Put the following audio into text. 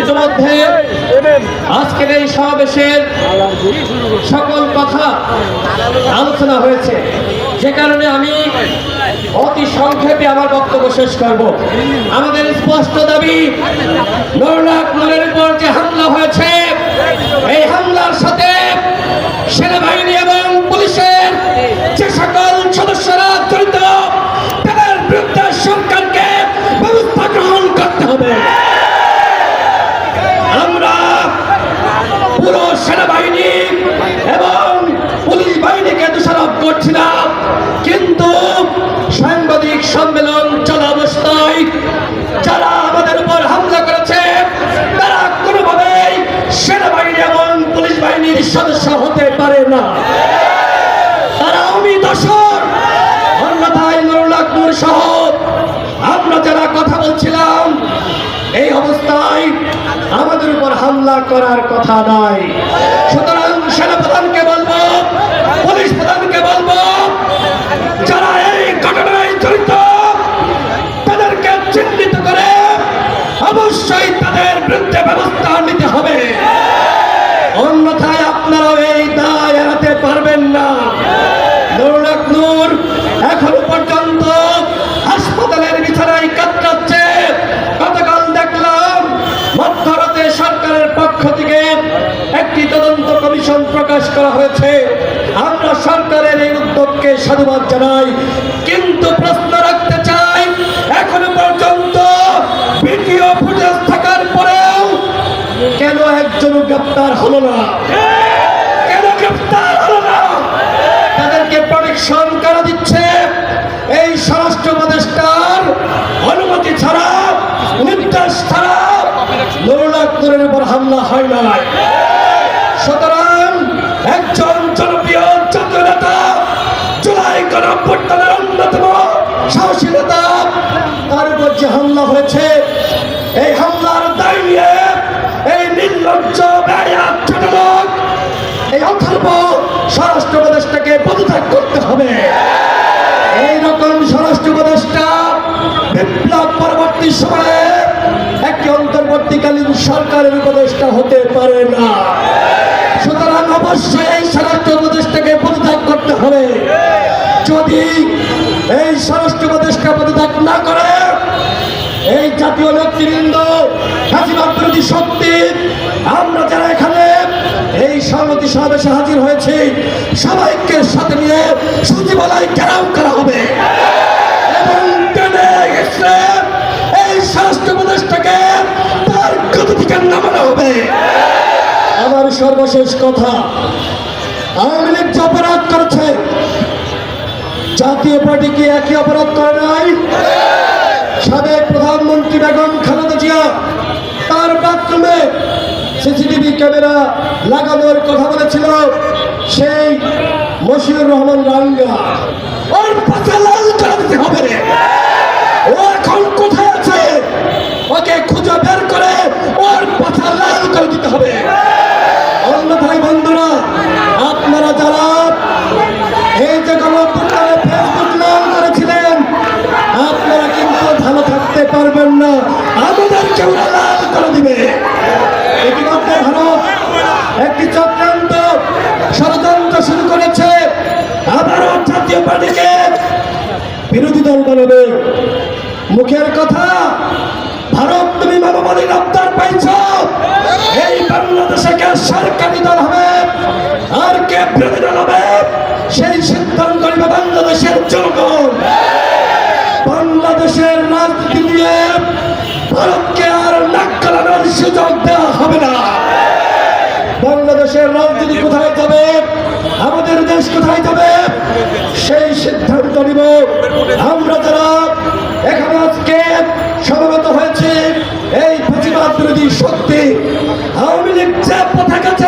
ইতিমধ্যে আজকের এই সমাবেশের সকল কথা আলোচনা হয়েছে। যে কারণে আমি অতি সংক্ষেপে আমার বক্তব্য শেষ করব। আমাদের স্পষ্ট দাবি নরের উপর যে হামলা হয়েছে, এই হামলার সাথে সেনাবাহিনী এবং পুলিশের যে সকল সদস্যরা জড়িত, তাদের বিরুদ্ধে সরকারকে ব্যবস্থা গ্রহণ করতে হবে। বাহিনীর সদস্য হতে পারে না। তারা অন্যথায় সহ আমরা যারা কথা বলছিলাম, এই অবস্থায় আমাদের উপর হামলা করার কথা নয়। সুতরাং উদ্যোগকে সাধুবাদ জানাই। কিন্তু প্রশ্ন রাখতে চাই, এখনও পর্যন্ত ভিডিও ফুটেজ থাকার পরেও কেন একজন গ্রেপ্তার হলো না? এই অথর্ব স্বরাষ্ট্র উপদেষ্টাকে পদত্যাগ করতে হবে। এইরকম স্বরাষ্ট্র উপদেষ্টা বিপ্লব পরবর্তী সময়ে একটি অন্তর্বর্তীকালীন সরকারের উপদেষ্টা হতে পারে না। সুতরাং অবশ্যই এই স্বরাষ্ট্র উপদেষ্টাকে পদত্যাগ করতে হবে। যদি এই স্বরাষ্ট্র উপদেষ্টা পদত্যাগ না করে, এই জাতীয় নেতৃবৃন্দ হাসিনা বিরোধী শক্তি, আমরা যারা সংহতি সমাবেশে হাজির হয়েছি। সবাইকে সাথে নিয়ে সচিবালয় ঘেরাও করা হবে। এই সর্বশেষ কথা অপরাধ করেছে, জাতীয় পার্টি কি একই অপরাধ করে নাই? সাবেক প্রধানমন্ত্রী বেগম খালেদা জিয়া তার বাথরুমে সিসিটিভি ক্যামেরা লাগানোর কথা বলেছিল সেই মশিউর রহমান রাঙ্গা। বিরোধী দল বানাবে মুখের কথা, ভারত তুমি মানবাধিক রপ্তার পাইছ। এই বাংলাদেশে কে সরকারি দল হবে? আর কে বিরোধী দল হবে? সেই সিদ্ধান্ত নিবে বাংলাদেশের জনগণ। বাংলাদেশের রাজনীতি নিয়ে ভারতকে আর নাক গলানোর সুযোগ দেওয়া হবে না। বাংলাদেশের রাজনীতি কোথায় যাবে? আমাদের দেশ কোথায় যাবে? সেই সিদ্ধান্ত নিব। আমরা যারা এখানে আজকে সমাগত হয়েছে এই প্রতিবাদ বিরোধী শক্তি আওয়ামী লীগ যে